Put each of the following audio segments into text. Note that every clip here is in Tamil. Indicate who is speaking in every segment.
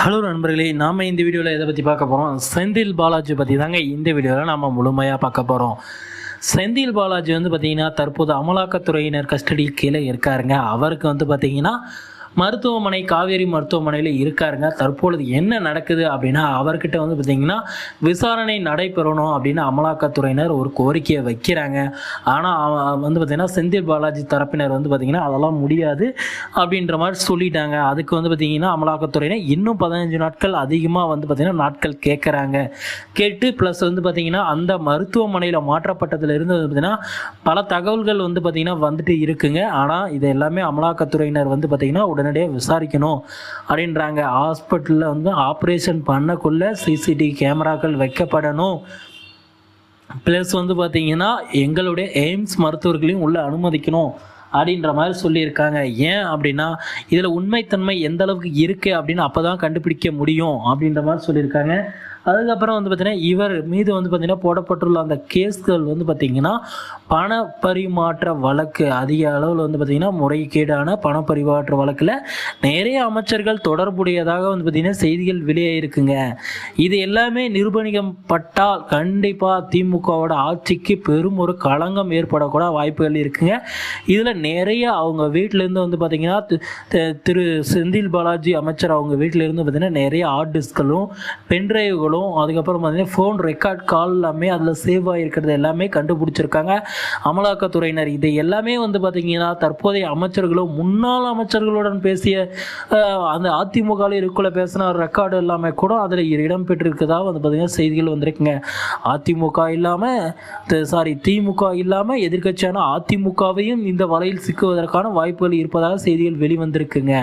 Speaker 1: ஹலோ நண்பர்களே நாம் இந்த வீடியோவில் எதை பற்றி பார்க்க போகிறோம் செந்தில் பாலாஜி பற்றி தாங்க இந்த வீடியோவில் நம்ம முழுமையாக பார்க்க போகிறோம் செந்தில் பாலாஜி வந்து பார்த்திங்கன்னா தற்போது அமலாக்கத்துறையினர் கஸ்டடி கீழே இருக்காருங்க. அவருக்கு வந்து பார்த்திங்கன்னா மருத்துவமனை காவேரி மருத்துவமனையில் இருக்காருங்க. தற்பொழுது என்ன நடக்குது அப்படின்னா அவர்கிட்ட வந்து பார்த்திங்கன்னா விசாரணை நடைபெறணும் அப்படின்னு அமலாக்கத்துறையினர் ஒரு கோரிக்கையை வைக்கிறாங்க. ஆனால் வந்து பார்த்திங்கன்னா செந்தில் பாலாஜி தரப்பினர் வந்து பார்த்திங்கன்னா அதெல்லாம் முடியாது அப்படின்ற மாதிரி சொல்லிட்டாங்க. அதுக்கு வந்து பார்த்திங்கன்னா அமலாக்கத்துறையினர் இன்னும் பதினஞ்சு நாட்கள் அதிகமாக வந்து பார்த்திங்கன்னா நாட்கள் கேட்குறாங்க கேட்டு ப்ளஸ் வந்து பார்த்திங்கன்னா அந்த மருத்துவமனையில் மாற்றப்பட்டதுலேருந்து வந்து பார்த்திங்கன்னா பல தகவல்கள் வந்து பார்த்திங்கன்னா வந்துட்டு இருக்குங்க. ஆனால் இது எல்லாமே அமலாக்கத்துறையினர் வந்து பார்த்திங்கன்னா உடனடியாக விசாரிக்கணும் அப்படின்றாங்க. ஹாஸ்பிட்டலில் வந்து ஆப்ரேஷன் பண்ணக்குள்ள சிசிடிவி கேமராக்கள் வைக்கப்படணும். ப்ளஸ் வந்து பார்த்தீங்கன்னா எங்களுடைய எய்ம்ஸ் மருத்துவர்களையும் உள்ளே அனுமதிக்கணும் அப்படின்ற மாதிரி சொல்லியிருக்காங்க. ஏன் அப்படின்னா இதில் உண்மைத்தன்மை எந்த அளவுக்கு இருக்குது அப்படின்னு அப்போ தான் கண்டுபிடிக்க முடியும் அப்படின்ற மாதிரி சொல்லியிருக்காங்க. அதுக்கப்புறம் வந்து பார்த்திங்கன்னா இவர் மீது வந்து பார்த்திங்கன்னா போடப்பட்டுள்ள அந்த கேஸ்கள் வந்து பார்த்திங்கன்னா பண பரிமாற்ற வழக்கு அதிக அளவில் வந்து பார்த்திங்கன்னா முறைகேடான பண பரிமாற்ற வழக்கில் நிறைய அமைச்சர்கள் தொடர்புடையதாக வந்து பார்த்திங்கன்னா செய்திகள் வெளியாகிருக்குங்க இது எல்லாமே நிரூபணிக்கப்பட்டால் கண்டிப்பாக திமுகவோட ஆட்சிக்கு பெரும் ஒரு களங்கம் ஏற்படக்கூட வாய்ப்புகள் இருக்குங்க. இதில் நிறைய அவங்க வீட்டிலேருந்து வந்து பார்த்திங்கன்னா திரு செந்தில் பாலாஜி அமைச்சர் அவங்க வீட்டிலேருந்து பார்த்திங்கன்னா நிறைய ஹார்ட் டிஸ்களும் பென்ட்ரைவ்களும் அதுக்கப்புறம் பார்த்திங்கன்னா ஃபோன் ரெக்கார்ட் கால் எல்லாமே அதில் சேவ் ஆகிருக்கிறது எல்லாமே கண்டுபிடிச்சிருக்காங்க. அமலாக்கத்துறையினர். இது எல்லாமே வந்து பார்த்திங்கன்னா தற்போதைய அமைச்சர்களும் முன்னாள் அமைச்சர்களுடன் பேசிய அந்த அதிமுகவில் இருக்குள்ள பேசின ரெக்கார்டு எல்லாமே கூட அதில் இடம்பெற்றிருக்கதா வந்து பார்த்திங்கன்னா செய்திகள் வந்திருக்குங்க. அதிமுக இல்லாமல் சாரி திமுக இல்லாமல் எதிர்க்கட்சியான அதிமுகவையும் இந்த வலையில் சிக்குவதற்கான வாய்ப்புகள் இருப்பதாக செய்திகள் வெளிவந்திருக்குங்க.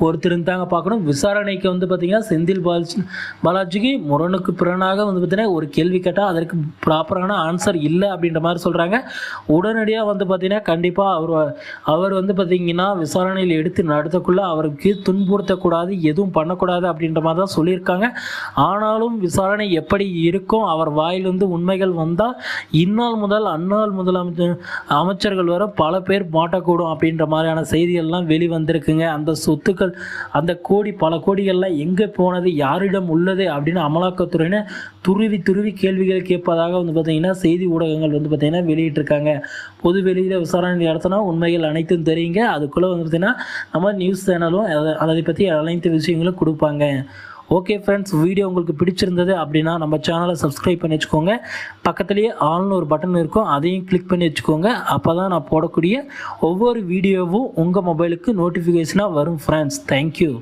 Speaker 1: பொறுத்திருந்தாங்க பார்க்கணும். விசாரணைக்கு வந்து பார்த்திங்கன்னா செந்தில் பாலாஜி பாலாஜிக்கு முரணுக்கு பிறனாக வந்து பார்த்திங்கன்னா ஒரு கேள்வி கேட்டால் அதற்கு ப்ராப்பரான ஆன்சர் இல்லை அப்படின்ற மாதிரி சொல்கிறாங்க உடனடியாக வந்து பார்த்திங்கன்னா கண்டிப்பாக அவர் அவர் வந்து பார்த்திங்கன்னா விசாரணையில் எடுத்து நடத்தக்குள்ளே அவருக்கு துன்புறுத்தக்கூடாது எதுவும் பண்ணக்கூடாது அப்படின்ற மாதிரி தான் சொல்லியிருக்காங்க. ஆனாலும் விசாரணை எப்படி இருக்கும்? அவர் வாயிலிருந்து உண்மைகள் வந்தால் இந்நாள் முதல் அந்நாள் முதலமைச்சர் அமைச்சர்கள் வர பல பேர் மாட்டக்கூடும் அப்படின்ற மாதிரியான செய்திகள்லாம் வெளிவந்திருக்குங்க. அந்த சொத்து சொத்துக்கள் அந்த கோடி பல கோடிகள்லாம் எங்கே போனது யாரிடம் உள்ளது அப்படின்னு அமலாக்கத்துறையினர் துருவி துருவி கேள்விகள் கேட்பதாக வந்து பார்த்தீங்கன்னா செய்தி ஊடகங்கள் வந்து பார்த்தீங்கன்னா வெளியிட்டிருக்காங்க. பொது வெளியில் விசாரணை நடத்தினா உண்மைகள் அனைத்தும் தெரியுங்க. அதுக்குள்ளே வந்து பார்த்தீங்கன்னா நம்ம நியூஸ் சேனலும் அதை அதை பற்றி அனைத்து விஷயங்களும் கொடுப்பாங்க. ஓகே ஃப்ரெண்ட்ஸ் வீடியோ உங்களுக்கு பிடிச்சிருந்தது அப்படின்னா நம்ம சேனலை சப்ஸ்கிரைப் பண்ணி வச்சுக்கோங்க. பக்கத்துலேயே ஆல்னு ஒரு பட்டன் இருக்கும். அதையும் கிளிக் பண்ணி வச்சுக்கோங்க. அப்போ தான் நான் போடக்கூடிய ஒவ்வொரு வீடியோவும் உங்கள் மொபைலுக்கு நோட்டிஃபிகேஷனாக வரும் ஃப்ரெண்ட்ஸ் தேங்க்யூ